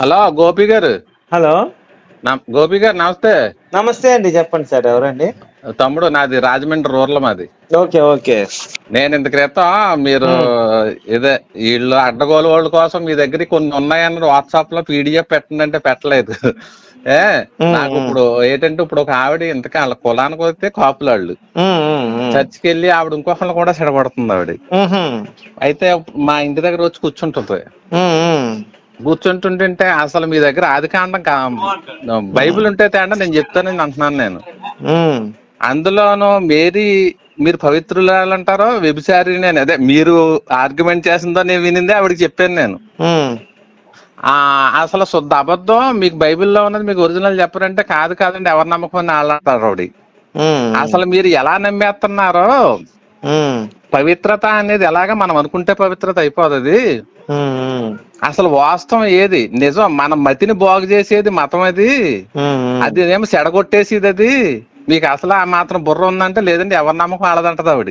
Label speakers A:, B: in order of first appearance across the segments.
A: Hello Gopi గారు.
B: Hello.
A: నా- గోపి గారు నమస్తే.
B: నమస్తే అండి చెప్పండి సార్ ఎవరండి?
A: తమ్ముడు నాది రాజమండ్రి రూరల్ మాది.
B: Okay okay.
A: నేను ఇంత క్రితం మీరు ఇదే వీళ్ళు అడ్డగోలు వాళ్ళ కోసం మీ దగ్గర కొన్ని ఉన్నాయన్న వాట్సాప్లో పీడిఎఫ్ పెట్టండి అంటే పెట్టలేదు. ఏ నాకు ఇప్పుడు ఏంటంటే ఇప్పుడు ఒక ఆవిడ ఇంతకీ వాళ్ళ కులానికి వస్తే కాపులాళ్ళు. చర్చికి వెళ్ళి ఆవిడ ఇంకొకళ్ళు కూడా చెడగొడుతుంది ఆవిడ. అయితే మా ఇంటి దగ్గర వచ్చి కూర్చుంటుంది. కూర్చుంటుంటే అసలు మీ దగ్గర ఆది కాండం బైబిల్ ఉంటే తేడా నేను చెప్తానని అంటున్నాను నేను. అందులోనూ మేరీ మీరు పవిత్రులు అంటారో వ్యభిచారి నేను అదే మీరు ఆర్గ్యుమెంట్ చేసిందో నేను వినిందే ఆవిడకి చెప్పాను నేను అసలు శుద్ధ అబద్ధం మీకు బైబిల్లో ఉన్నది మీకు ఒరిజినల్ చెప్పరంటే కాదు కాదండి ఎవరు నమ్మకం అని వాళ్ళు అంటారు ఆవిడ. అసలు మీరు ఎలా నమ్మేస్తున్నారో. పవిత్రత అనేది ఎలాగ మనం అనుకుంటే పవిత్రత అయిపోతుంది. అసలు వాస్తవం ఏది? నిజం మన మతిని బాగు చేసేది మతం అది. అది ఏమో సెడగొట్టేసేది అది. మీకు అసలు ఆ మాత్రం బుర్ర ఉందంటే లేదండి ఎవరి నమ్మకం వాళ్ళదంటది ఆవిడ.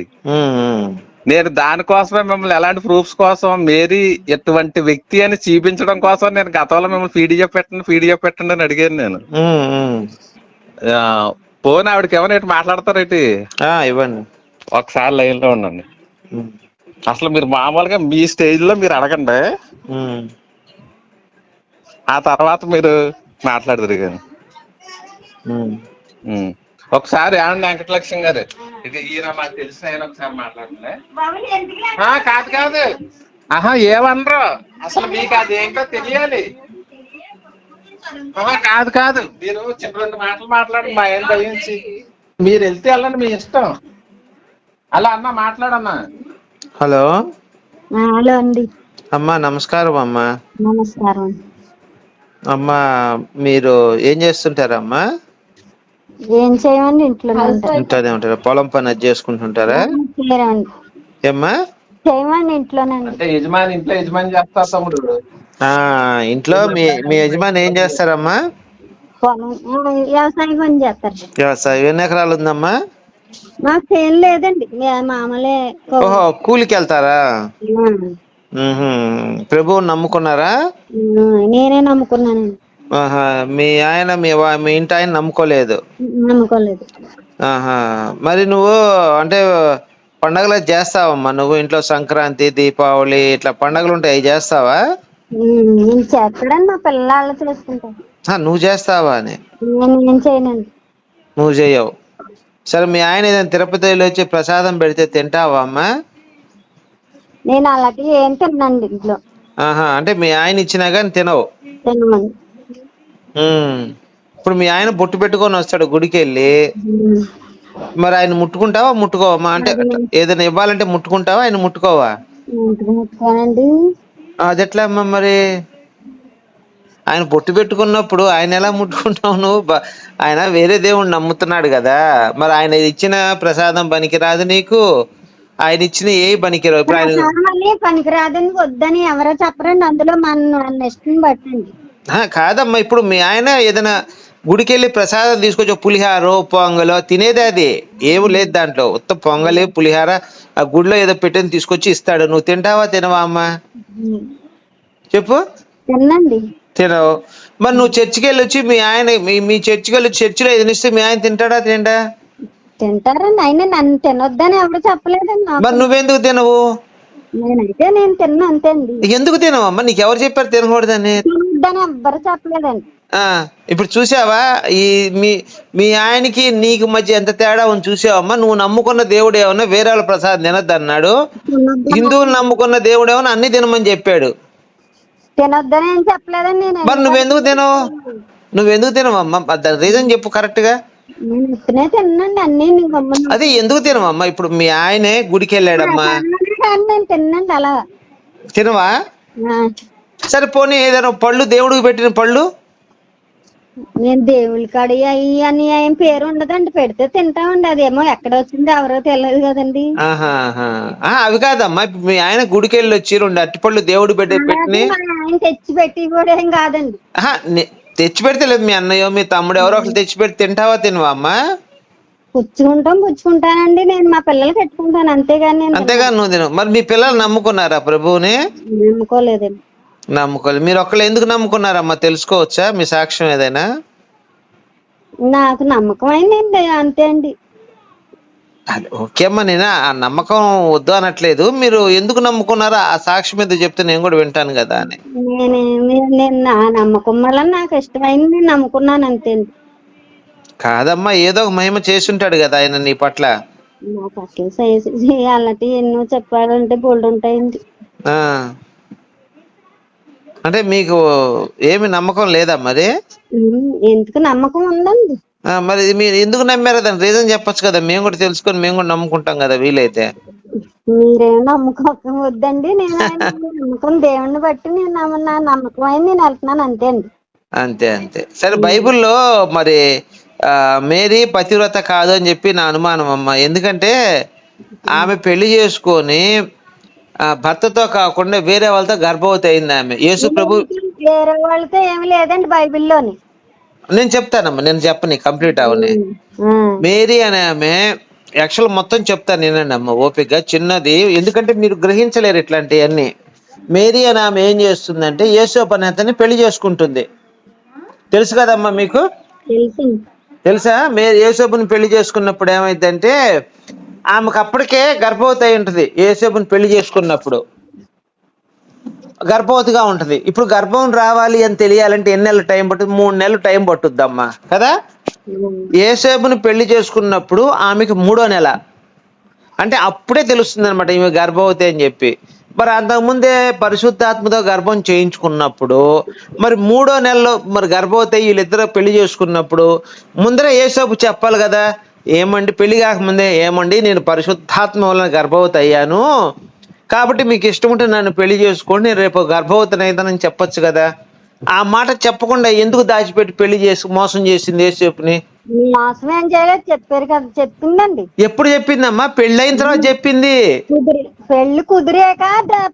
A: నేను దానికోసమే మిమ్మల్ని ఎలాంటి ప్రూఫ్స్ కోసం మేరీ ఎటువంటి వ్యక్తి అని చూపించడం కోసం నేను గతంలో మిమ్మల్ని పీడిఎఫ్ పెట్టండి పీడిఎఫ్ పెట్టండి అని అడిగాను నేను. పోనీ ఆవిడకి ఏమైనా ఇటు మాట్లాడతారేటి?
B: ఇవ్వండి.
A: ఒకసారి లైన్లో ఉండండి. అసలు మీరు మామూలుగా మీ స్టేజ్లో మీరు అడగండి. ఆ తర్వాత మీరు మాట్లాడదురు కానీ. ఒకసారి ఏమండి వెంకటలక్ష్మి గారు? ఇది ఈయన మాకు తెలిసిన ఆయన ఒకసారి మాట్లాడండి. ఆ, కాదు కాదు. ఆహా ఏమనరు? అసలు మీకు అది ఏంటో తెలియాలి. కాదు కాదు. మీరు చిన్న రెండు మాటలు మాట్లాడండి మా ఆయన దయించి. మీరు వెళ్తే వెళ్ళండి మీ ఇష్టం. అలా అన్న మాట్లాడన్నా.
B: హలో.
C: హలో అండి.
B: అమ్మా నమస్కారం అమ్మా.
C: నమస్కారం.
B: అమ్మా మీరు ఏం చేస్తుంటారమ్మా?
C: ఏం చేయమండి ఇంట్లోనే ఉంటాం.
B: ఇంట్లోనే ఉంటారా? పొలం పని అది చేసుకుంటుంటారా? ఏమ్మా?
C: చేయమండి ఇంట్లోనండి
A: అంటే యజమాని ఇంట్లో యజమాని చేస్తా తమ్ముడు.
B: ఆ ఇంట్లో మీ మీ యజమాని ఏం చేస్తారమ్మా?
C: పొలం ఆ, వ్యవసాయం పని చేస్తారు
B: వ్యవసాయం ఎన్ని ఎకరాలు ఉందమ్మా?
C: మాకు లేదండి. మామూలే.
B: ఓహో కూలికి వెళ్తారా. ప్రభువుని నమ్ముకున్నారా?
C: నేనే నమ్ముకున్నానండి.
B: ఆహా మీ ఆయన మీ మీ ఇంటి ఆయన నమ్ముకోలేదు.
C: నమ్ముకోలేదు.
B: ఆహా మరి నువ్వు అంటే పండగలు చేస్తావమ్మా? నువ్వు ఇంట్లో సంక్రాంతి దీపావళి ఇట్లా పండగలు ఉంటాయి అవి చేస్తావా?
C: చేస్తాడండి మా పిల్లలు
B: నువ్వు చేస్తావా అని?
C: నేను ఏం చేయనండి.
B: నువ్వు చేయవు సరే మీ ఆయన ఏదైనా తిరుపతి వెళ్ళి వచ్చి ప్రసాదం పెడితే తింటావా అమ్మా?
C: నేను అలాంటి ఏం తిన్నాండి ఇంట్లో.
B: ఆహా అంటే మీ ఆయన ఇచ్చినా కానీ తినవు.
C: తినమండి.
B: ఉమ్. ఇప్పుడు మీ ఆయన బొట్టు పెట్టుకొని వస్తాడు గుడికి వెళ్ళి మరి ఆయన ముట్టుకుంటావా ముట్టుకోవమ్మా అంటే ఏదైనా ఇవ్వాలంటే ముట్టుకుంటావా ఆయన ముట్టుకోవా?
C: ముట్టుకోనండి
B: అది ఎట్లా అమ్మా మరి? ఆయన బొట్టు పెట్టుకున్నప్పుడు ఆయన ఎలా ముట్టుకుంటావు నువ్వు? ఆయన వేరే దేవుణ్ణి నమ్ముతున్నాడు కదా. మరి ఆయన ఇచ్చిన ప్రసాదం పనికిరాదు నీకు? ఆయన ఇచ్చిన ఏ పనికిరావు? ఇప్పుడు ఆయన
C: పనికిరాదని వద్దని ఎవరో చెప్పరండి. అందులో మన ఇష్టం బట్టండి
B: ఆ, కాదమ్మా. ఇప్పుడు మీ ఆయన ఏదైనా గుడికి వెళ్ళి ప్రసాదం తీసుకొచ్చి పులిహారో పొంగలో తినేది అది. ఏమి లేదు దాంట్లో. ఉత్త పొంగలి పులిహార ఆ గుడిలో ఏదో పెట్టింది తీసుకొచ్చి ఇస్తాడు. నువ్వు తింటావా తినవా అమ్మా? చెప్పు.
C: తినండి
B: తినవు మరి నువ్వు చర్చికి వెళ్ళి వచ్చి మీ ఆయన మీ మీ చర్చికి వెళ్ళి చర్చిలో ఏదైనా ఇస్తే మీ ఆయన తింటాడా తింటా
C: తింటారండి. అయినా నన్ను తినొద్దని ఎవరు చెప్పలేదండి
B: మరి నువ్వెందుకు తినవు?
C: నేనైతే నేను తిన్నా అంతే అండి
B: ఎందుకు తినవమ్మా? నీకు ఎవరు చెప్పారు తినకూడదని?
C: తినొద్దని ఎవ్వరు చెప్పలేదండి.
B: ఆ ఇప్పుడు చూసావా? ఈ మీ మీ ఆయనకి నీకు మధ్య ఎంత తేడా ఉంది చూసావమ్మా? నువ్వు నమ్ముకున్న దేవుడు ఏమన్నా వేరే వాళ్ళ ప్రసాదం తినద్దు అన్నాడు
C: తినొద్దని
B: హిందువులు నమ్ముకున్న దేవుడు ఏమన్నా అన్ని తినమని చెప్పాడు.
C: తినొద్దని ఏం చెప్పలేదండి నేను
B: మరి నువ్వెందుకు తినవు? నువ్వెందుకు తినవమ్మా రీజన్ చెప్పు కరెక్ట్గా.
C: నేను ఇప్పుడే తిన్నాండి అన్ని
B: అదే ఎందుకు తినవమ్మా ఇప్పుడు మీ ఆయనే గుడికి వెళ్ళాడమ్మా.
C: నేను తిన్నాండి అలా
B: తినవా? సరే పోనీ ఏదైనా పళ్ళు దేవుడికి పెట్టిన పళ్ళు?
C: నేను దేవుళ్ళ కాడి అని ఏం పేరు ఉండదండి. పెడితే తింటామండి. అదేమో ఎక్కడ వచ్చింది ఎవరో తెలియదు కదండి.
B: అవి కాదమ్మా. మీ ఆయన గుడికి వెళ్ళి వచ్చి రెండు అట్టిపళ్ళు దేవుడు పెట్టి
C: ఆయన తెచ్చి పెట్టి కూడా ఏం కాదండి.
B: తెచ్చి పెడితే లేదు మీ అన్నయ్యో మీ తమ్ముడు ఎవరో ఒకరు తెచ్చి పెట్టి తింటావా తినవా అమ్మా?
C: పుచ్చుకుంటాం పుచ్చుకుంటానండి. నేను మా పిల్లలకి పెట్టుకుంటాను. అంతేగాని నేను
B: అంతేగా నువ్వు తినవు. మరి మీ పిల్లలు నమ్ముకున్నారా ప్రభువుని?
C: నమ్ముకోలేదండి.
B: నమ్ముకోలేదు. మీరు ఒక్కళ్ళు ఎందుకు నమ్ముకున్నారమ్మా? తెలుసుకోవచ్చా? మీ సాక్ష్యం ఏదైనా?
C: నాకు నమ్మకం అయిందండి అంతే అండి.
B: అది ఓకే అమ్మా నేను? ఆ నమ్మకం వద్దు అనట్లేదు. మీరు ఎందుకు నమ్ముకున్నారో ఆ సాక్ష్యం మీద చెప్తే నేను కూడా వింటాను కదా అని.
C: నేను నా నమ్మకం వల్ల నాకు ఇష్టమైంది నేను నమ్ముకున్నాను అంతే అండి.
B: కాదమ్మా ఏదో ఒక మహిమ చేసుంటాడు కదా ఆయన నీ పట్ల.
C: నాకు అసలు చేసి అలాంటి ఎన్నో చెప్పాలంటే బోల్డ్ ఉంటాయండి.
B: ఆ. అంటే మీకు ఏమి నమ్మకం లేదా మరి?
C: ఎందుకు నమ్మకం ఉందండి.
B: ఆ, మరి మీరు ఎందుకు నమ్మారో దాని రీజన్ చెప్పొచ్చు కదా. మేము కూడా తెలుసుకొని మేము కూడా నమ్ముకుంటాం కదా వీలైతే.
C: మీరేం నమ్మకం వద్దండి. నేను ఆయన నమ్మకం దేవుణ్ణి బట్టి నేను నమ్మ- నా నమ్మకం అయింది నేను వెళ్తున్నాను అంతే అండి.
B: అంతే అంతే. సరే బైబిల్లో మరి ఆ, మేరీ పతివ్రత కాదు అని చెప్పి నా అనుమానం అమ్మ. ఎందుకంటే ఆమె పెళ్ళి చేసుకొని భర్తతో కాకుండా వేరే వాళ్ళతో గర్భవతి అయింది ఆమె. యేసు ప్రభు
C: వేరే వాళ్ళతో ఏమి లేదండి బైబిల్లోని.
B: నేను చెప్తానమ్మా నేను చెప్పని కంప్లీట్ అవని. మేరీ అనే ఆమె యాక్చువల్ మొత్తం చెప్తాను నేనండి అమ్మ ఓపిక చిన్నది. ఎందుకంటే మీరు గ్రహించలేరు ఇట్లాంటివన్నీ మేరీ అని ఆమె ఏం చేస్తుందంటే యేసోపు అనే అతన్ని పెళ్ళి చేసుకుంటుంది. తెలుసు కదమ్మా మీకు? తెలుసా. మే యేసోపుని పెళ్ళి చేసుకున్నప్పుడు ఏమైందంటే ఆమెకు అప్పటికే గర్భవతి అయి ఉంటుంది ఏసేపుని పెళ్ళి చేసుకున్నప్పుడు. గర్భవతిగా ఉంటుంది. ఇప్పుడు గర్భం రావాలి అని తెలియాలంటే ఎన్ని నెలలు టైం పట్టుతుంది మూడు నెలలు టైం పట్టుద్దమ్మా. కదా? ఏసేపుని పెళ్ళి చేసుకున్నప్పుడు ఆమెకి మూడో నెల. అంటే అప్పుడే తెలుస్తుంది అనమాట ఈమె గర్భవతి అని చెప్పి. మరి అంతకుముందే పరిశుద్ధాత్మతో గర్భం చేయించుకున్నప్పుడు మరి మూడో నెలలో మరి గర్భవతి వీళ్ళిద్దరు వీళ్ళిద్దరూ పెళ్ళి చేసుకున్నప్పుడు ముందరే ఏసేపు చెప్పాలి కదా ఏమండి? పెళ్ళి కాకముందే ఏమండి? నేను పరిశుద్ధాత్మ వలన గర్భవతి అయ్యాను కాబట్టి మీకు ఇష్టం ఉంటే నన్ను పెళ్ళి చేసుకోండి. రేపు గర్భవతిని అవుతానని చెప్పొచ్చు కదా. ఆ మాట చెప్పకుండా ఎందుకు దాచిపెట్టి పెళ్ళి చేసి మోసం చేసింది
C: మోసం ఏం చేయలేదు. చెప్పారు కదా. చెప్పిందండి.
B: ఎప్పుడు చెప్పిందమ్మా? పెళ్ళైన తర్వాత చెప్పింది.
C: పెళ్ళి కుదిరాక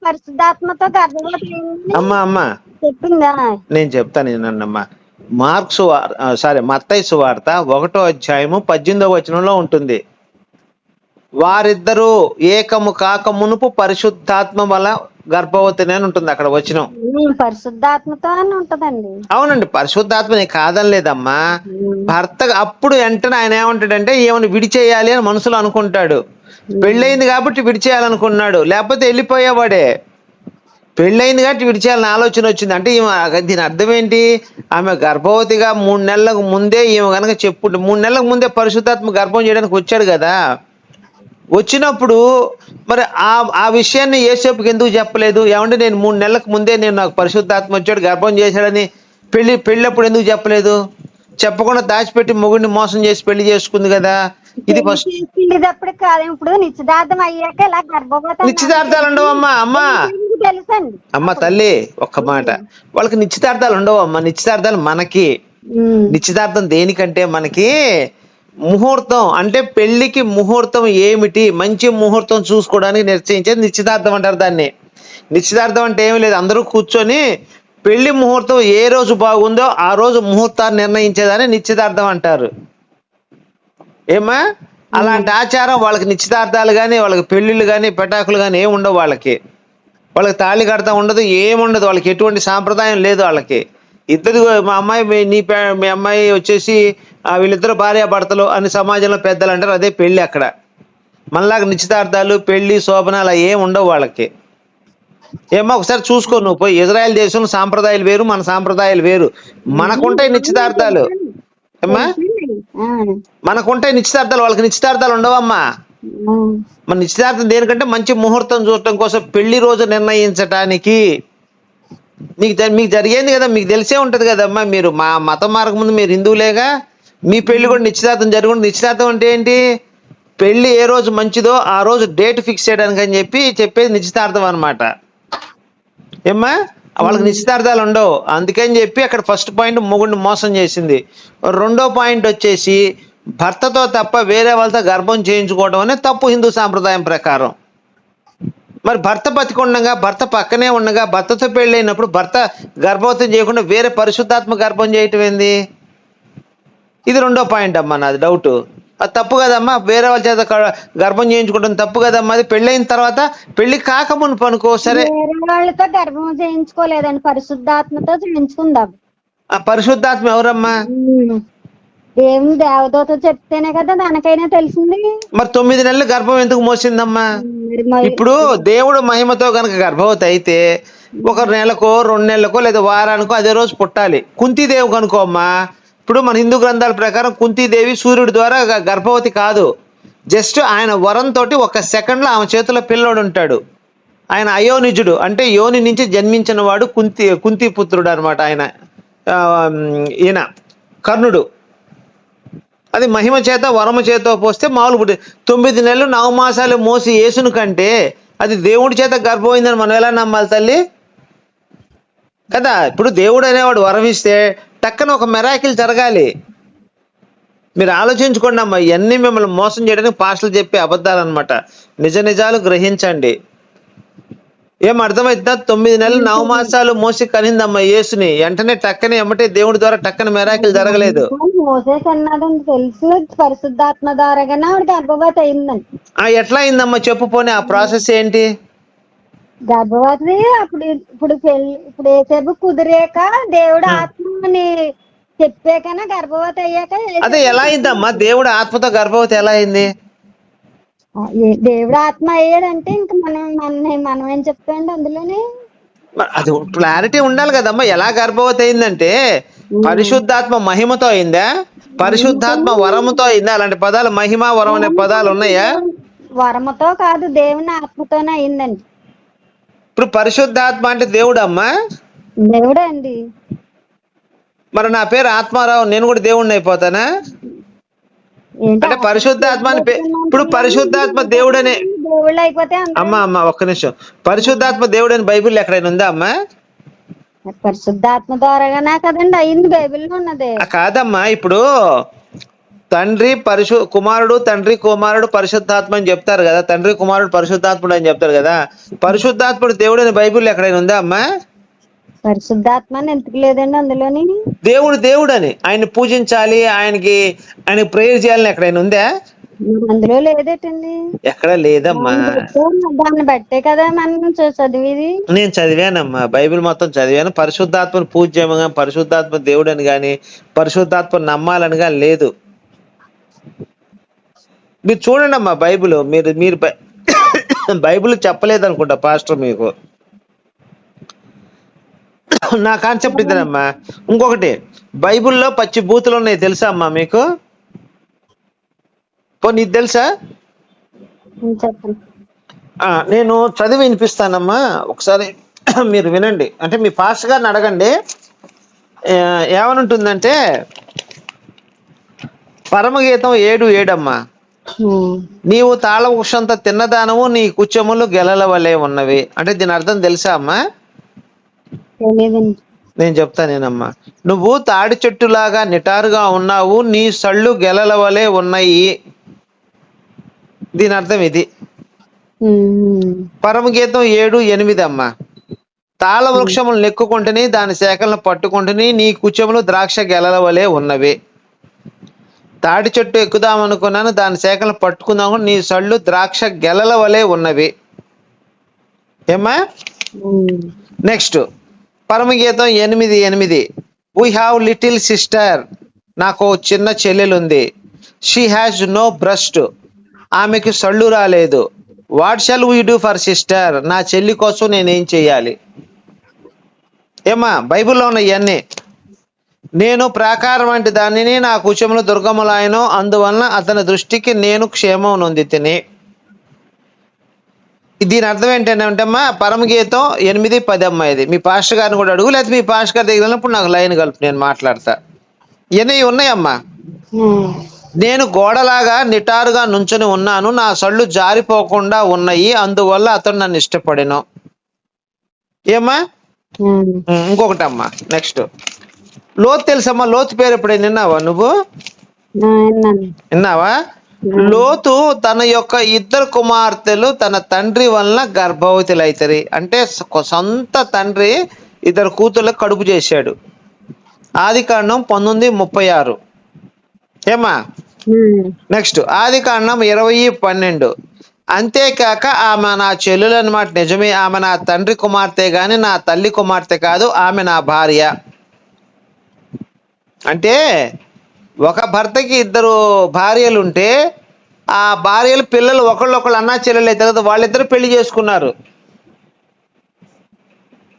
C: పరిశుద్ధాత్మతో గర్భవతి
B: అమ్మా అమ్మా.
C: చెప్పిందా?
B: నేను చెప్తాను నేనన్నమ్మా మార్క్స్ సారీ మత్తైసు వార్త ఒకటో అధ్యాయము పద్దెనిమిదో వచనంలో ఉంటుంది. వారిద్దరూ ఏకము కాక మునుపు పరిశుద్ధాత్మ వల్ల గర్భవతిని అని ఉంటుంది అక్కడ వచనం.
C: ఉమ్, పరిశుద్ధాత్మతో ఉంటదండి.
B: అవునండి పరిశుద్ధాత్మ నేను కాదనలేదమ్మా భర్త అప్పుడు వెంటనే ఆయన ఏమంటాడంటే ఏమైనా విడిచేయాలి అని మనసులో అనుకుంటాడు. పెళ్ళయింది కాబట్టి విడిచేయాలనుకున్నాడు. లేకపోతే వెళ్ళిపోయేవాడే. పెళ్ళయింది కాబట్టి విడిచేయాలని ఆలోచన వచ్చింది. అంటే ఈమె దీని అర్థం ఏంటి? ఆమె గర్భవతిగా మూడు నెలలకు ముందే ఈమె కనుక చెప్పుంటే మూడు నెలలకు ముందే పరిశుద్ధాత్మ గర్భం చేయడానికి వచ్చాడు కదా. వచ్చినప్పుడు మరి ఆ ఆ విషయాన్ని ఏసేపుకి ఎందుకు చెప్పలేదు? ఏమంటే నేను మూడు నెలలకు ముందే నేను నాకు పరిశుద్ధాత్మ వచ్చాడు గర్భం చేశాడని పెళ్ళి పెళ్ళప్పుడు ఎందుకు చెప్పలేదు? చెప్పకుండా దాచిపెట్టి మొగుడిని మోసం చేసి పెళ్ళి చేసుకుంది కదా. ఇది ఫస్ట్
C: కాదు ఇప్పుడు నిశ్చితార్థం అయ్యాక ఇలా గర్భవతి
B: నిశ్చితార్థాలు ఉండవు అమ్మా. అమ్మా
C: తెలుసండి.
B: అమ్మ తల్లి ఒక్క మాట. వాళ్ళకి నిశ్చితార్థాలు ఉండవు అమ్మా నిశ్చితార్థాలు మనకి. నిశ్చితార్థం దేనికంటే మనకి ముహూర్తం అంటే పెళ్ళికి ముహూర్తం ఏమిటి మంచి ముహూర్తం చూసుకోవడానికి నిశ్చయించేది నిశ్చితార్థం అంటారు దాన్ని. నిశ్చితార్థం అంటే ఏమీ లేదు అందరూ కూర్చొని పెళ్ళి ముహూర్తం ఏ రోజు బాగుందో ఆ రోజు ముహూర్తాన్ని నిర్ణయించేదాన్ని నిశ్చితార్థం అంటారు. ఏమా అలాంటి ఆచారం వాళ్ళకి నిశ్చితార్థాలు కానీ వాళ్ళకి పెళ్ళిళ్ళు కానీ పెటాకులు కానీ ఏమి ఉండవు వాళ్ళకి. వాళ్ళకి తాళి కడతా ఉండదు ఏముండదు వాళ్ళకి ఎటువంటి సాంప్రదాయం లేదు వాళ్ళకి. ఇద్దరు మా అమ్మాయి మీ- నీ మీ అమ్మాయి వచ్చేసి వీళ్ళిద్దరు భార్య భర్తలు అని సమాజంలో పెద్దలు అంటారు అదే పెళ్ళి అక్కడ. మనలాగా నిశ్చితార్థాలు పెళ్ళి శోభనాలు ఏమి ఉండవు వాళ్ళకి. ఏమో ఒకసారి చూసుకో నువ్వు పోయి. ఇజ్రాయెల్ దేశంలో సాంప్రదాయాలు వేరు మన సాంప్రదాయాలు వేరు. మనకుంటాయి నిశ్చితార్థాలు. ఏమ్మా?
C: ఆ,
B: మనకుంటాయి నిశ్చితార్థాలు వాళ్ళకి నిశ్చితార్థాలు ఉండవమ్మా. మన నిశ్చితార్థం దేనికంటే మంచి ముహూర్తం చూడటం కోసం పెళ్ళి రోజు నిర్ణయించటానికి. మీకు మీకు జరిగేది కదా మీకు తెలిసే ఉంటది కదమ్మా మీరు. మా మతం మార్గం ముందు మీరు హిందువులేగా మీ పెళ్ళి కూడా నిశ్చితార్థం జరుగుతుంది నిశ్చితార్థం అంటే ఏంటి? పెళ్ళి ఏ రోజు మంచిదో ఆ రోజు డేట్ ఫిక్స్ చేయడానికి అని చెప్పి చెప్పేది నిశ్చితార్థం అన్నమాట. ఏమ్మా? వాళ్ళకి నిశ్చితార్థాలు ఉండవు. అందుకని చెప్పి అక్కడ ఫస్ట్ పాయింట్ మొగుడిని మోసం చేసింది. రెండో పాయింట్ వచ్చేసి భర్తతో తప్ప వేరే వాళ్ళతో గర్భం చేయించుకోవడం అనేది తప్పు హిందూ సాంప్రదాయం ప్రకారం. మరి భర్త బతికుండగా భర్త పక్కనే ఉండగా భర్తతో పెళ్ళైనప్పుడు భర్త గర్భవతం చేయకుండా వేరే పరిశుద్ధాత్మ గర్భం చేయటం ఏంది? ఇది రెండో పాయింట్ అమ్మా నాది డౌట్ తప్పు కదమ్మా వేరే వాళ్ళ చేత గర్భం చేయించుకోవడం తప్పు కదమ్మా అది పెళ్ళైన తర్వాత పెళ్ళి కాకముందు అనుకో సరే.
C: వాళ్ళతో గర్భం చేయించుకోలేదండి పరిశుద్ధాత్మతో చేయించుకుందాం.
B: ఆ పరిశుద్ధాత్మ ఎవరమ్మా.
C: దేవుని దేవదూత చెప్తేనే కదా దానికైనా తెలిసింది.
B: మరి తొమ్మిది నెలలు గర్భం ఎందుకు మోసిందమ్మా? ఇప్పుడు దేవుడు మహిమతో గనక గర్భవతి అయితే ఒక నెలకో రెండు నెలలకో లేదా వారానికో అదే రోజు పుట్టాలి. కుంతీదేవి కనుకో అమ్మా ఇప్పుడు మన హిందూ గ్రంథాల ప్రకారం కుంతీదేవి సూర్యుడి ద్వారా గర్భవతి కాదు. జస్ట్ ఆయన వరంతో ఒక సెకండ్లో ఆమె చేతిలో పిల్లోడు ఉంటాడు. ఆయన అయోనిజుడు. అంటే యోని నుంచి జన్మించిన వాడు కుంతి కుంతి పుత్రుడు అనమాట ఆయన. ఈయన కర్ణుడు. అది మహిమ చేత వరమ చేత పోస్తే మామూలు పుట్టి తొమ్మిది నెలలు నవమాసాలు మోసి యేసును కంటే అది దేవుడి చేత గర్భమైందని మనం ఎలా నమ్మాలి తల్లి? కదా ఇప్పుడు దేవుడు అనేవాడు వరమిస్తే టక్కన ఒక మెరాకిల్ జరగాలి. మీరు ఆలోచించుకోండి అమ్మా ఇవన్నీ మిమ్మల్ని మోసం చేయడానికి పాస్టలు చెప్పే అబద్ధాలు అనమాట నిజ నిజాలు గ్రహించండి. ఏం అర్థమవుతుందా తొమ్మిది నెలలు నవమాసాలు మోసి కనిందమ్మా యేసుని. వెంటనే టక్కనే ఎమ్మటే దేవుడి ద్వారా టక్కన మెరాకిల్ జరగలేదు.
C: తెలుసు పరిశుద్ధాత్మ
B: ఆ ఎట్లా అయిందమ్మా? చెప్పు పోనీ ఆ ప్రాసెస్ ఏంటి?
C: గర్భవతి అప్పుడు ఇప్పుడు పెళ్ళి ఇప్పుడు ఏసేపు కుదిరాక దేవుడు ఆత్మని చెప్పాకనే గర్భవతి అయ్యాక
B: అదే ఎలా అయిందమ్మా? దేవుడు ఆత్మతో గర్భవతి ఎలా అయింది?
C: ఏ- దేవుడు ఆత్మ అయ్యాడంటే ఇంకా మనం మన మనం ఏం చెప్తాండి అందులోనే?
B: మరి అది క్లారిటీ ఉండాలి కదమ్మా. ఎలా గర్భవతి అయిందంటే పరిశుద్ధాత్మ మహిమతో అయిందా? పరిశుద్ధాత్మ వరముతో అయిందా? అలాంటి పదాలు మహిమ వరం అనే పదాలు ఉన్నాయా?
C: వరమతో కాదు దేవుని ఆత్మతోనే అయిందండి.
B: ఇప్పుడు పరిశుద్ధాత్మ అంటే దేవుడు అమ్మా
C: దేవుడే అండి
B: మరి నా పేరు ఆత్మారావు నేను కూడా దేవుడిని అయిపోతానా? అంటే పరిశుద్ధాత్మ అని ఇప్పుడు పరిశుద్ధాత్మ దేవుడనే
C: దేవుళ్ళు అయిపోతే
B: అమ్మా అమ్మా ఒక్క నిమిషం. పరిశుద్ధాత్మ దేవుడని బైబిల్ ఎక్కడైనా ఉందా అమ్మా?
C: పరిశుద్ధాత్మ ద్వారాగానే కదండి అయింది బైబిల్లో ఉన్నది.
B: కాదమ్మా ఇప్పుడు తండ్రి పరిశు కుమారుడు తండ్రి కుమారుడు పరిశుద్ధాత్మ అని చెప్తారు కదా. తండ్రి కుమారుడు పరిశుద్ధాత్ముడు అని చెప్తారు కదా. పరిశుద్ధాత్ముడు దేవుడు అని బైబిల్ ఎక్కడైనా ఉందా అమ్మా?
C: పరిశుద్ధాత్మ ఎందుకు లేదండి అందులోని?
B: దేవుడు దేవుడు అని ఆయన్ని పూజించాలి ఆయనకి ఆయనకి ప్రేయర్ చేయాలని ఎక్కడైనా ఉందా?
C: అందులో లేదేటండి.
B: ఎక్కడ లేదమ్మా.
C: దాన్ని బట్టే కదా మనం చదివేది.
B: నేను చదివానమ్మా. బైబిల్ మొత్తం చదివాను. పరిశుద్ధాత్మను పూజ పరిశుద్ధాత్మ దేవుడు అని కానీ పరిశుద్ధాత్మ నమ్మాలని కానీ లేదు. మీరు చూడండి అమ్మా బైబిల్. మీరు మీరు బైబిల్ చెప్పలేదు అనుకుంటా పాస్టర్ మీకు. నా కాన్సెప్ట్ ఇదేనమ్మా. ఇంకొకటి బైబిల్లో పచ్చి బూతులు ఉన్నాయి తెలుసా అమ్మా మీకు? పో నీకు తెలుసా? నేను చదివి వినిపిస్తానమ్మా. ఒకసారి మీరు వినండి. అంటే మీ పాస్టర్ గారిని అడగండి. ఏమనుంటుందంటే పరమగీతం ఏడు ఏడమ్మా. నీవు తాళ వృక్షంత తిన్నదానము నీ కుచ్చములు గెలల వలె ఉన్నవి. అంటే దీని అర్థం తెలుసా అమ్మా? నేను చెప్తా నేనమ్మా. నువ్వు తాడి చెట్టులాగా నిటారుగా ఉన్నావు నీ సళ్ళు గెలల వలె ఉన్నాయి. దీని అర్థం ఇది. పరమగీతం ఏడు ఎనిమిది అమ్మ. తాళ వృక్షములు నెక్కుకుంటుని దాని శాఖలను పట్టుకుంటుని నీ కుచములు ద్రాక్ష గెలల వలె ఉన్నవి. తాటి చెట్టు ఎక్కుదాం అనుకున్నాను దాని శాఖలను పట్టుకుందాం నీ సళ్ళు ద్రాక్ష గెలల వలె ఉన్నవి. ఏమ్మా?
C: ఉం.
B: నెక్స్ట్. పరమగీతం ఎనిమిది ఎనిమిది. వీ హ్యావ్ లిటిల్ సిస్టర్ నాకు చిన్న చెల్లెలు ఉంది షీ హ్యాస్ నో బ్రస్ట్ ఆమెకి సళ్ళు రాలేదు. What shall we do for sister నా చెల్లి కోసం నేనేం చేయాలి? ఏమా బైబిల్లో ఉన్న ఇవన్నీ. నేను ప్రాకారం వంటి దానిని నా కుచములు దుర్గములాయను అందువలన అతని దృష్టికి నేను క్షేమం నొంది తిని దీని అర్థం ఏంటంటే అమ్మా పరమగీతం ఎనిమిది పది అమ్మా ఇది. మీ పాస్టర్ గారిని కూడా అడుగు లేకపోతే మీ పాస్టర్ గారి దగ్గర ఉన్నప్పుడు నాకు లైన్ కలుపు నేను మాట్లాడతా. ఇవన్నీ ఉన్నాయమ్మా?
C: ఉం.
B: నేను గోడలాగా నిటారుగా నుంచొని ఉన్నాను నా సళ్ళు జారిపోకుండా ఉన్నాయి అందువల్ల అతను నన్ను ఇష్టపడెను. ఏమ్మా?
C: ఉం.
B: ఉం, ఇంకొకటమ్మా నెక్స్ట్ లోతు తెలుసమ్మా లోతు పేరు ఎప్పుడైనా విన్నావా నువ్వు. విన్నావా? లోతు తన యొక్క ఇద్దరు కుమార్తెలు తన తండ్రి వలన గర్భవతులైతరి. అంటే సొ- సొంత తండ్రి ఇద్దరు కూతుర్లకు కడుపు చేశాడు. ఆది కాండం పంతొమ్మిది ముప్పై ఆరు. ఏమా. నెక్స్ట్. ఆది కాండం ఇరవై పన్నెండు. అంతేకాక ఆమె నా చెల్లెలు అన్నమాట నిజమే ఆమె నా తండ్రి కుమార్తె గాని నా తల్లి కుమార్తె కాదు ఆమె నా భార్య. అంటే ఒక భర్తకి ఇద్దరు భార్యలు ఉంటే ఆ భార్యలు పిల్లలు ఒకళ్ళొకళ్ళు అన్నా చెల్లెలు అయితే కదా వాళ్ళిద్దరు పెళ్ళి చేసుకున్నారు.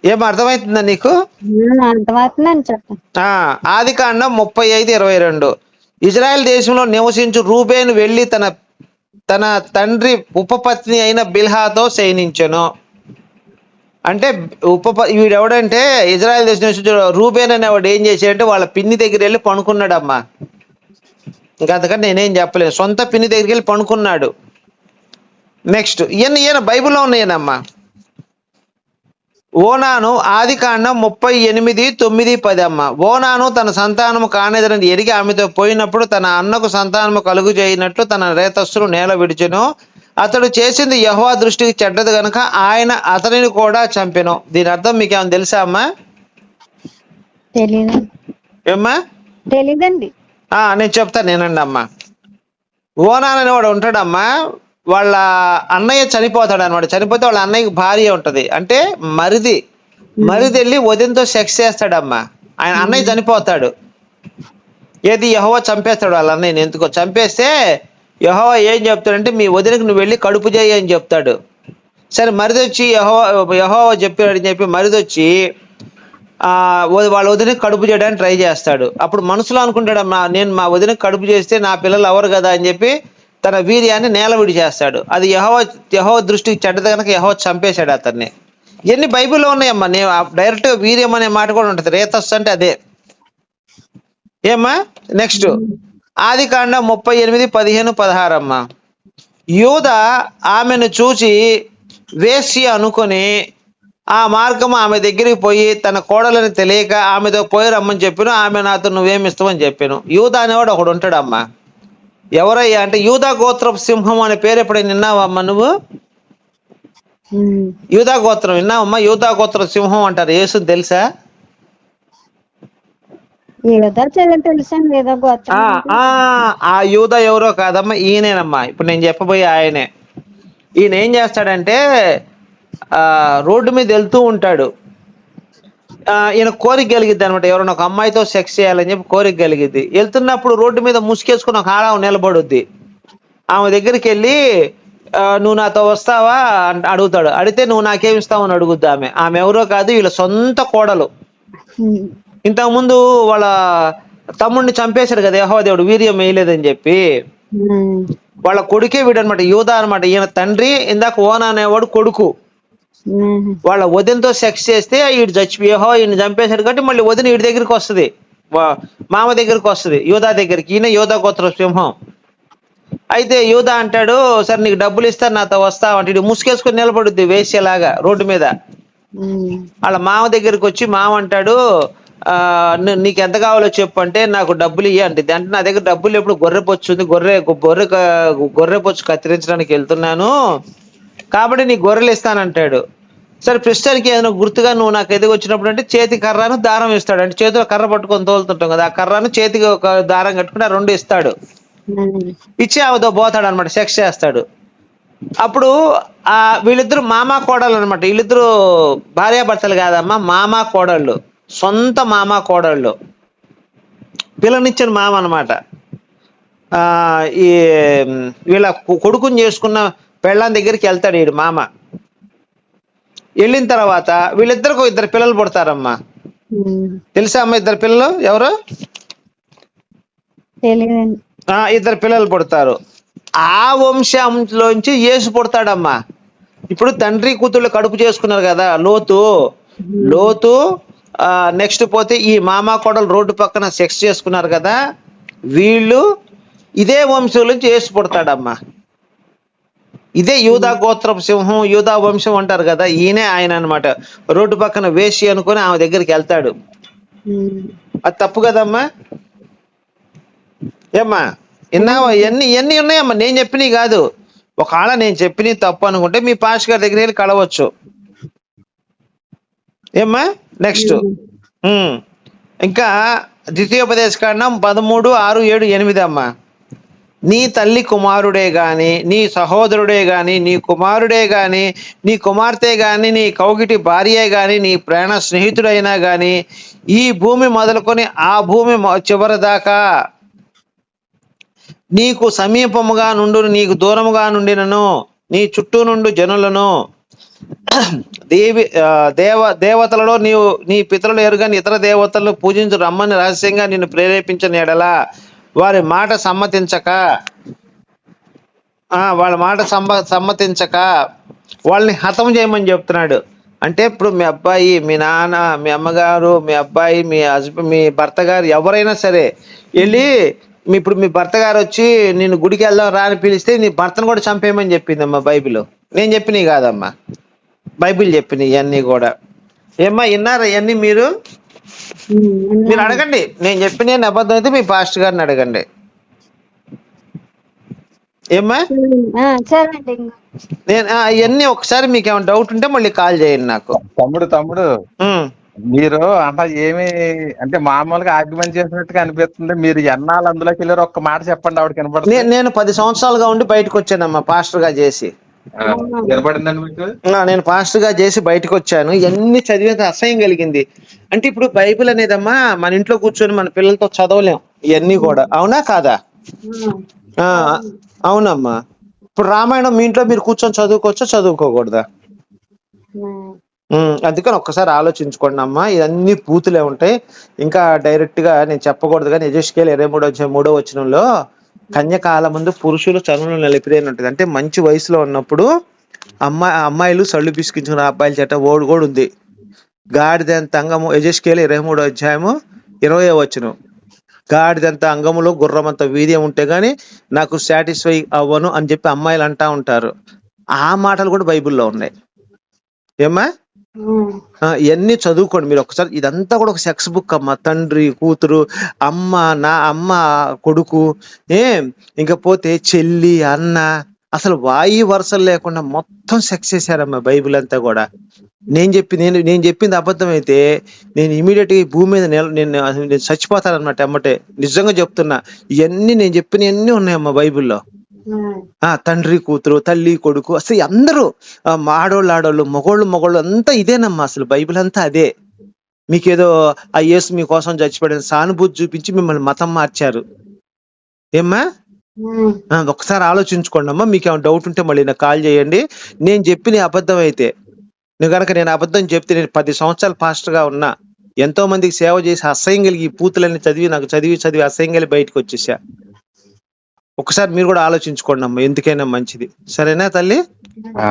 B: ఏం అర్థమవుతుందా నీకు? ఆది కాండం ముప్పై ఐదు ఇరవై రెండు. ఇజ్రాయెల్ దేశంలో నివసించు రూబేను వెళ్ళి తన తన తండ్రి ఉపపత్ని అయిన బిల్హాతో శయనించెను. అంటే ఉప వీడెవడంటే ఇజ్రాయెల్ దేశం నుంచి రూబేన్ అనేవాడు ఏం చేశాడంటే వాళ్ళ పిన్ని దగ్గర వెళ్ళి పనుకున్నాడమ్మా. ఇంకా అంతకంటే నేనేం చెప్పలేదు సొంత పిన్ని దగ్గరికి వెళ్ళి పనుకున్నాడు. నెక్స్ట్ ఈయన ఈయన బైబిల్లో ఉన్నాయనమ్మా ఓనాను ఆది కాండం ముప్పై ఎనిమిది తొమ్మిది పది అమ్మ. ఓనాను తన సంతానము కానేదని ఎరిగి ఆమెతో పోయినప్పుడు తన అన్నకు సంతానము కలుగు చేయనట్లు తన రేతస్సును నేల విడిచెను. అతడు చేసింది యహోవా దృష్టికి చెడ్డది గనుక ఆయన అతనిని కూడా చంపెను. దీని అర్థం మీకు ఏమైనా తెలుసా అమ్మా? ఏమ్మా?
C: తెలీదండి.
B: ఆ, నేను చెప్తాను నేనండి అమ్మా. ఓనాన్ అనేవాడు ఉంటాడమ్మా వాళ్ళ అన్నయ్య చనిపోతాడు అనమాట చనిపోతే వాళ్ళ అన్నయ్యకి భార్య ఉంటది. అంటే మరిది. మరిది వెళ్ళి వదినతో సెక్స్ చేస్తాడమ్మా. ఆయన అన్నయ్య చనిపోతాడు. ఏది యహోవా చంపేస్తాడు వాళ్ళ అన్నయ్యని? ఎందుకో చంపేస్తే యహోవా ఏం చెప్తాడంటే మీ వదినకు నువ్వు వెళ్ళి కడుపు చేయి అని చెప్తాడు. సరే మరిదొచ్చి వచ్చి యహోవా యహోవా చెప్పాడని చెప్పి మరిదొచ్చి వాళ్ళ వదినకి కడుపు చేయడానికి ట్రై చేస్తాడు. అప్పుడు మనసులో అనుకుంటాడు నేను మా వదినకి కడుపు చేస్తే నా పిల్లలు ఎవరు కదా అని చెప్పి తన వీర్యాన్ని నేల విడి చేస్తాడు. అది యహోవ యహోవ దృష్టికి చెడ్డది కనుక యహో చంపేశాడు అతన్ని. ఎన్ని బైబిల్లో ఉన్నాయమ్మా? నేను డైరెక్ట్ వీర్యం అనే మాట కూడా ఉంటుంది. రేతస్ అంటే అదే. ఏమ్మా? నెక్స్ట్. ఆది కాండం ముప్పై ఎనిమిది పదిహేను పదహారు అమ్మా యూద ఆమెను చూసి వేశ్య అనుకొని ఆ మార్గం ఆమె దగ్గరికి పోయి తన కోడలని తెలియక ఆమెతో పోయి రమ్మని చెప్పాను ఆమె నాతో నువ్వేమిస్తావని చెప్పాను. యూదా అనేవాడు ఒకడు ఉంటాడమ్మా. ఎవరయ్యా అంటే యూదా గోత్రపు సింహం అనే పేరు ఎప్పుడైనా విన్నావమ్మా నువ్వు. యూదా గోత్రం విన్నావమ్మా? యూదా గోత్ర సింహం అంటారు. యేసు తెలుసా?
C: ఏదో చెల్లెలు తెలుసండి ఏదో గోత్రం
B: ఆ ఆ ఆ యూద ఎవరో కాదమ్మా ఈయనేనమ్మా. ఇప్పుడు నేను చెప్పబోయే ఆయనే. ఈయన ఏం చేస్తాడంటే ఆ రోడ్డు మీద వెళ్తూ ఉంటాడు. ఆ, ఈయన కోరిక కలిగిద్ది అనమాట ఎవరైనా ఒక అమ్మాయితో సెక్స్ చేయాలని చెప్పి కోరిక కలిగిద్ది. వెళ్తున్నప్పుడు రోడ్డు మీద ముసుకేసుకుని ఒక ఆడ నిలబడుద్ది. ఆమె దగ్గరికి వెళ్ళి ఆ, నువ్వు నాతో వస్తావా? అంట అడుగుతాడు. అడిగితే నువ్వు నాకేమి ఇస్తావు అని అడుగుద్ది ఆమె. ఆమె ఎవరో కాదు వీళ్ళ సొంత కోడలు.
C: ఉమ్.
B: ఇంతకుముందు వాళ్ళ తమ్ముడిని చంపేశాడు కదా యెహోవా దేవుడు వీర్యం వేయలేదని చెప్పి. వాళ్ళ కొడుకే వీడు అనమాట యూదా అనమాట ఈయన తండ్రి ఇందాక ఓనా అనేవాడు కొడుకు. వాళ్ళ వదినతో సెక్స్ చేస్తే వీడు చచ్చిపోయి యెహోవా ఈయన చంపేశాడు కాబట్టి మళ్ళీ వదిన వీడి దగ్గరికి వస్తుంది. మామ దగ్గరికి వస్తుంది యూదా దగ్గరికి. ఈయన యూదా గోత్ర సింహం. అయితే యూదా అంటాడు సరే నీకు డబ్బులు ఇస్తాను నాతో వస్తావు? అంటే ముసుకేసుకొని నిలబడుద్ది వేసేలాగా రోడ్డు మీద. వాళ్ళ మామ దగ్గరికి వచ్చి మామ అంటాడు నీకు ఎంత కావాలో చెప్పు అంటే నాకు డబ్బులు ఇయ్య అంటే అంటే నా దగ్గర డబ్బులు ఎప్పుడు గొర్రె పొచ్చు ఉంది. గొర్రె గొర్రె గొర్రె పొచ్చు కత్తిరించడానికి వెళ్తున్నాను. కాబట్టి నీకు గొర్రెలు ఇస్తానంటాడు. సరే ప్రస్తుతానికి ఏదైనా గుర్తుగా నువ్వు నాకు ఎదుగు వచ్చినప్పుడు అంటే చేతి కర్రను దారం ఇస్తాడు. అంటే చేతిలో కర్ర పట్టుకొని తోలుతుంటాం కదా ఆ కర్రను చేతికి ఒక దారం కట్టుకుని ఆ రెండు ఇస్తాడు. ఇచ్చి ఆమెతో పోతాడు అనమాట సెక్స్ చేస్తాడు. అప్పుడు ఆ వీళ్ళిద్దరు మామ కోడళ్ళు అనమాట వీళ్ళిద్దరు భార్యాభర్తలు కాదమ్మా మామ కోడళ్ళు. సొంత మామ కోడళ్ళు. పిల్లనిచ్చిన మామ అనమాట ఆ ఈ వీళ్ళ కొడుకుని చేసుకున్న పెళ్ళాం దగ్గరికి వెళ్తాడు వీడు మామ. వెళ్ళిన తర్వాత వీళ్ళిద్దరికి ఇద్దరు పిల్లలు పుడతారమ్మా. తెలుసా అమ్మ ఇద్దరు పిల్లలు? ఎవరు? ఇద్దరు పిల్లలు పుడతారు. ఆ వంశంలోంచి యేసు పుడతాడమ్మా. ఇప్పుడు తండ్రి కూతుళ్ళు కడుపు చేసుకున్నారు కదా లోతు. లోతు నెక్స్ట్ పోతే ఈ మామ కోడలు రోడ్డు పక్కన సెక్స్ చేసుకున్నారు కదా వీళ్ళు ఇదే వంశం నుంచి యేసు పుడతాడమ్మా. ఇదే యూదా గోత్రపు సింహం యూదా వంశం అంటారు కదా ఈయనే ఆయన అన్నమాట. రోడ్డు పక్కన వేసి అనుకొని ఆమె దగ్గరికి వెళ్తాడు. అది తప్పు కదమ్మా? ఏమ్మా విన్నావా? ఇవన్నీ ఇవన్నీ ఉన్నాయమ్మా? నేను చెప్పినవి కాదు. ఒకవేళ నేను చెప్పినవి తప్పు అనుకుంటే మీ పాస్ గారి దగ్గర వెళ్ళి కలవచ్చు. ఏమ్మా? నెక్స్ట్ ఇంకా ద్వితీయోపదేశ కాండం పదమూడు ఆరు ఏడు ఎనిమిది అమ్మా. నీ తల్లి కుమారుడే గాని నీ సహోదరుడే గాని నీ కుమారుడే గాని నీ కుమార్తె గాని నీ కౌగిటి భార్యే గాని నీ ప్రాణ స్నేహితుడైనా గాని ఈ భూమి మొదలుకొని ఆ భూమి చివరి దాకా నీకు సమీపముగా నుండు నీకు దూరముగా నుండినను నీ చుట్టూ నుండి జనులను దేవి దేవ దేవతలలో నీవు నీ పితరులు ఎరుగని ఇతర దేవతలను పూజించు రమ్మని రహస్యంగా నిన్ను ప్రేరేపించిన ఎడల వారి మాట సమ్మతించక. ఆ వాళ్ళ మాట సమ్మ సమ్మతించక. వాళ్ళని హతం చేయమని చెప్తున్నాడు. అంటే ఇప్పుడు మీ అబ్బాయి మీ నాన్న మీ అమ్మగారు మీ అబ్బాయి మీ హస్బెండ్ మీ భర్త గారు ఎవరైనా సరే వెళ్ళి మీ ఇప్పుడు మీ భర్త గారు వచ్చి నేను గుడికి వెళ్దాం రా అని పిలిస్తే నీ భర్తను కూడా చంపేయమని చెప్పిందమ్మా బైబిల్. నేను చెప్పినవి కాదమ్మా. బైబిల్ చెప్పినవి ఇవన్నీ కూడా. ఏమ్మా విన్నారా ఇవన్నీ మీరు? మీరు అడగండి. నేను చెప్పిన అబద్ధం అయితే మీ పాస్టర్ గారిని అడగండి. ఏమ్మా. నేను ఇవన్నీ ఒకసారి మీకు ఏమైనా డౌట్ ఉంటే మళ్ళీ కాల్ చేయండి నాకు.
A: తమ్ముడు తమ్ముడు. మీరు అంటే ఏమి అంటే మామూలుగా ఆర్గ్యుమెంట్ చేసినట్టుగా అనిపిస్తుంది. మీరు ఎన్నాళ్ళు అందులోకి వెళ్ళారు ఒక్క మాట చెప్పండి ఆవిడ కనపడుతుంది
B: నేను పది సంవత్సరాలుగా ఉండి బయటకు వచ్చానమ్మా పాస్టర్గా చేసి. నేను పాస్టర్గా చేసి బయటకు వచ్చాను ఇవన్నీ చదివేది అసహ్యం కలిగింది. అంటే ఇప్పుడు బైబిల్ అనేదమ్మా మన ఇంట్లో కూర్చొని మన పిల్లలతో చదవలేం. ఇవన్నీ కూడా. అవునా కాదా? ఆ, అవునమ్మా. ఇప్పుడు రామాయణం మీ ఇంట్లో మీరు కూర్చొని చదువుకోవచ్చా చదువుకోకూడదా? అందుకని ఒక్కసారి ఆలోచించుకోండి అమ్మా. ఇవన్నీ పూతులే ఉంటాయి. ఇంకా డైరెక్ట్గా నేను చెప్పకూడదు కానీ యజస్కేల్ ఇరవై మూడో మూడో వచనంలో కన్యకాల ముందు పురుషులు చనువులు నిలిపిరేని ఉంటుంది అంటే మంచి వయసులో ఉన్నప్పుడు అమ్మాయి అమ్మాయిలు సళ్ళు పిసికించుకున్న అబ్బాయిల చేత ఓడు కూడా ఉంది గాడిదంత అంగము యజస్కేలు ఇరవై మూడో అధ్యాయము ఇరవై వచ్చును గాడిదంత అంగములో గుర్రమంత వీర్యం ఉంటే గాని నాకు సాటిస్ఫై అవ్వను అని చెప్పి అమ్మాయిలు అంటా ఉంటారు. ఆ మాటలు కూడా బైబిల్లో ఉన్నాయి. ఏమ్మా? ఇవన్నీ చదువుకోండి. మీరు ఒకసారి ఇదంతా కూడా ఒక సెక్స్ బుక్ అమ్మ. తండ్రి కూతురు అమ్మ నా అమ్మ కొడుకు ఏ ఇంకా పోతే చెల్లి అన్న. అసలు వాయి వరుసలు లేకుండా మొత్తం సెక్స్ చేశారమ్మా బైబిల్ అంతా కూడా. నేను చెప్పి నేను నేను చెప్పింది అబద్ధం అయితే నేను ఇమీడియట్గా భూమి మీద నిల- నేను నేను చచ్చిపోతాను అనమాట ఎమ్మటే నిజంగా చెప్తున్నా. ఇవన్నీ నేను చెప్పినవన్నీ ఉన్నాయమ్మా బైబిల్లో. ఆ తండ్రి కూతురు తల్లి కొడుకు అసలు అందరూ ఆడోళ్ళు ఆడోళ్ళు మగోళ్ళు మగోళ్ళు అంతా ఇదేనమ్మా అసలు బైబిల్ అంతా అదే. మీకేదో ఆ యేసు మీకోసం చచ్చిపోయిన సానుభూతి చూపించి మిమ్మల్ని మతం మార్చారు. ఏమ్మా? ఒకసారి ఆలోచించుకోండి అమ్మా మీకు ఏమైనా డౌట్ ఉంటే మళ్ళీ నాకు కాల్ చేయండి. నేను చెప్పిన అబద్ధం అయితే నువ్వు కనుక నేను అబద్ధం చెప్తే నేను పది సంవత్సరాలు ఫాస్ట్గా గా ఉన్నా ఎంతో మందికి సేవ చేసి అసహ్యం కలిగి ఈ పూతులన్నీ చదివి నాకు చదివి చదివి అసహ్యం కలిగి బయటకు వచ్చేసా. ఒకసారి మీరు కూడా ఆలోచించుకోండి అమ్మా ఎందుకైనా మంచిది. సరేనా తల్లి?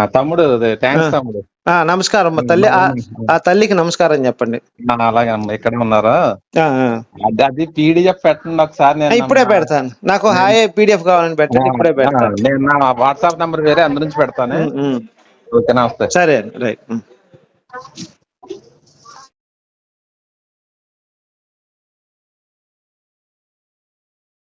A: తమ్ముడు థ్యాంక్స్ తమ్ముడు.
B: ఆ నమస్కారం అమ్మా తల్లి ఆ- తల్లికి నమస్కారం చెప్పండి.
A: అలాగే అమ్మ ఇక్కడ ఉన్నారా. అది పీడిఎఫ్ పెట్టండి ఒకసారి నేను
B: ఇప్పుడే పెడతాను. నాకు హాయ్ పీడిఎఫ్ కావాలని పెట్టండి ఇప్పుడే పెడతాను.
A: నేను నా వాట్సాప్ నంబర్ వేరే అందు నుంచి పెడతాను. ఓకే నమస్తే
B: సరే అండి రైట్.